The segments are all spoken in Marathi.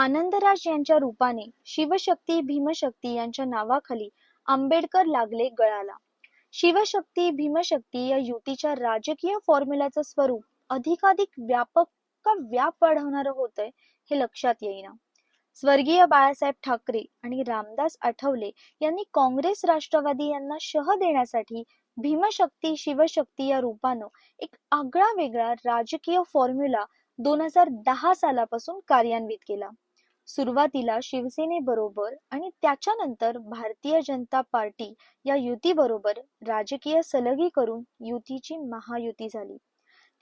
आनंदराज यांच्या रूपाने शिवशक्ती भीमशक्ती यांच्या नावाखाली आंबेडकर लागले गळाला. शिवशक्ती भीमशक्ती या युतीच्या राजकीय फॉर्म्युलाचं स्वरूप अधिकाधिक व्यापक का व्याप वाढवणारं होतंय हे लक्षात येईना. स्वर्गीय बाळासाहेब ठाकरे आणि रामदास आठवले यांनी काँग्रेस राष्ट्रवादी यांना शह देण्यासाठी भीमशक्ती शिवशक्ती या रूपानं एक आगळा वेगळा राजकीय फॉर्म्युला दोन हजार दहा सालापासून कार्यान्वित केला. सुरुवातीला शिवसेनेबरोबर आणि त्याच्यानंतर भारतीय जनता पार्टी या युतीबरोबर राजकीय सलगी करून युतीची महायुती झाली.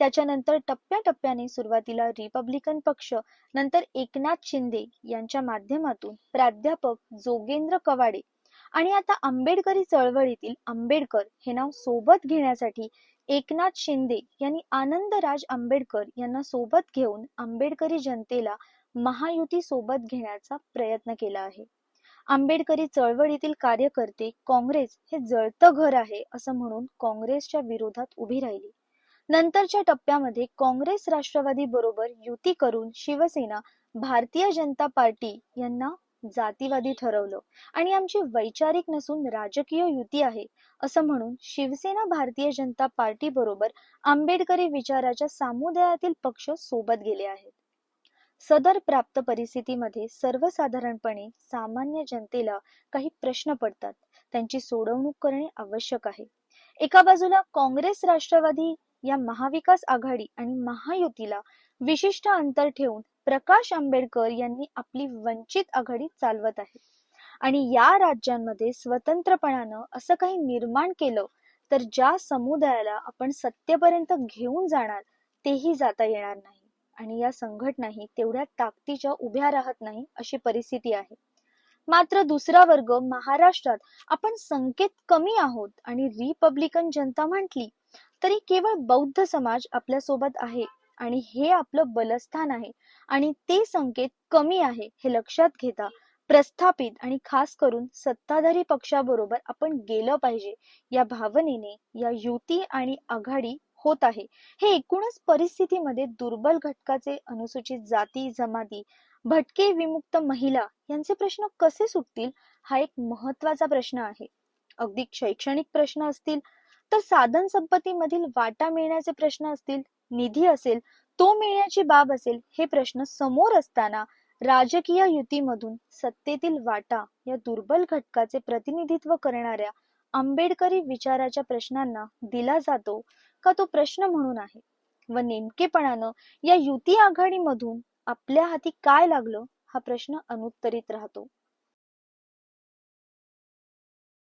त्याच्यानंतर टप्प्याटप्प्याने सुरुवातीला रिपब्लिकन पक्ष नंतर एकनाथ शिंदे यांच्या माध्यमातून प्राध्यापक जोगेंद्र कवाडे आणि आता आंबेडकरी चळवळीतील आंबेडकर हे नाव सोबत घेण्यासाठी एकनाथ शिंदे यांनी आनंदराज आंबेडकर यांना सोबत घेऊन आंबेडकरी जनतेला महायुती सोबत घेण्याचा प्रयत्न केला आहे. आंबेडकरी चळवळीतील कार्यकर्ते काँग्रेस हे जळतं घर आहे असं म्हणून काँग्रेसच्या विरोधात उभी राहिली. नंतरच्या टप्प्यामध्ये काँग्रेस राष्ट्रवादी बरोबर युती करून शिवसेना भारतीय जनता पार्टी यांना जातीवादी ठरवलं आणि आमची वैचारिक नसून राजकीय युती आहे असं म्हणून शिवसेना भारतीय जनता पार्टी बरोबर आंबेडकरी विचाराच्या सामुदायातील पक्ष सोबत गेले आहेत. सदर प्राप्त परिस्थितीमध्ये सर्वसाधारणपणे सामान्य जनतेला काही प्रश्न पडतात. त्यांची सोडवणूक करणे आवश्यक आहे. एका बाजूला काँग्रेस राष्ट्रवादी या महाविकास आघाडी आणि महायुतीला विशिष्ट अंतर ठेवून प्रकाश आंबेडकर यांनी आपली वंचित आघाडी चालवत आहे. आणि या राज्यांमध्ये स्वतंत्रपणानं असं काही निर्माण केलं तर ज्या समुदायाला आपण सत्तेपर्यंत घेऊन जाणार तेही जाता येणार नाही. आणि या संघटनाही तेवढ्या ताकदीच्या उभ्या राहत नाही अशी परिस्थिती आहे. मात्र दुसरा वर्ग महाराष्ट्रात आपण संकेत कमी आहोत आणि रिपब्लिकन जनता म्हटली तरी केवळ बौद्ध समाज आपल्यासोबत आहे आणि हे आपलं बलस्थान आहे आणि ते संकेत कमी आहे हे लक्षात घेता प्रस्थापित आणि खास करून सत्ताधारी पक्षाबरोबर आपण गेलं पाहिजे या भावनेने या युती आणि आघाडी होत आहे. हे एकूणच परिस्थितीमध्ये दुर्बल घटकाचे अनुसूचित जाती जमाती भटके विमुक्त महिला यांचे प्रश्न कसे सुटतील हा एक महत्त्वाचा प्रश्न आहे. अगदी शैक्षणिक प्रश्न असतील तर साधन संपत्तीमधील वाटा मिळण्याचे प्रश्न असतील निधी असेल तो मिळण्याची बाब असेल हे प्रश्न समोर असताना राजकीय युतीमधून सत्तेतील वाटा या दुर्बल घटकाचे प्रतिनिधित्व करणाऱ्या आंबेडकरी विचाराच्या प्रश्नांना दिला जातो का तो प्रश्न म्हणून आहे? व नेमकेपणानं या युती आघाडीमधून आपल्या हाती काय लागलं हा प्रश्न अनुत्तरित राहतो.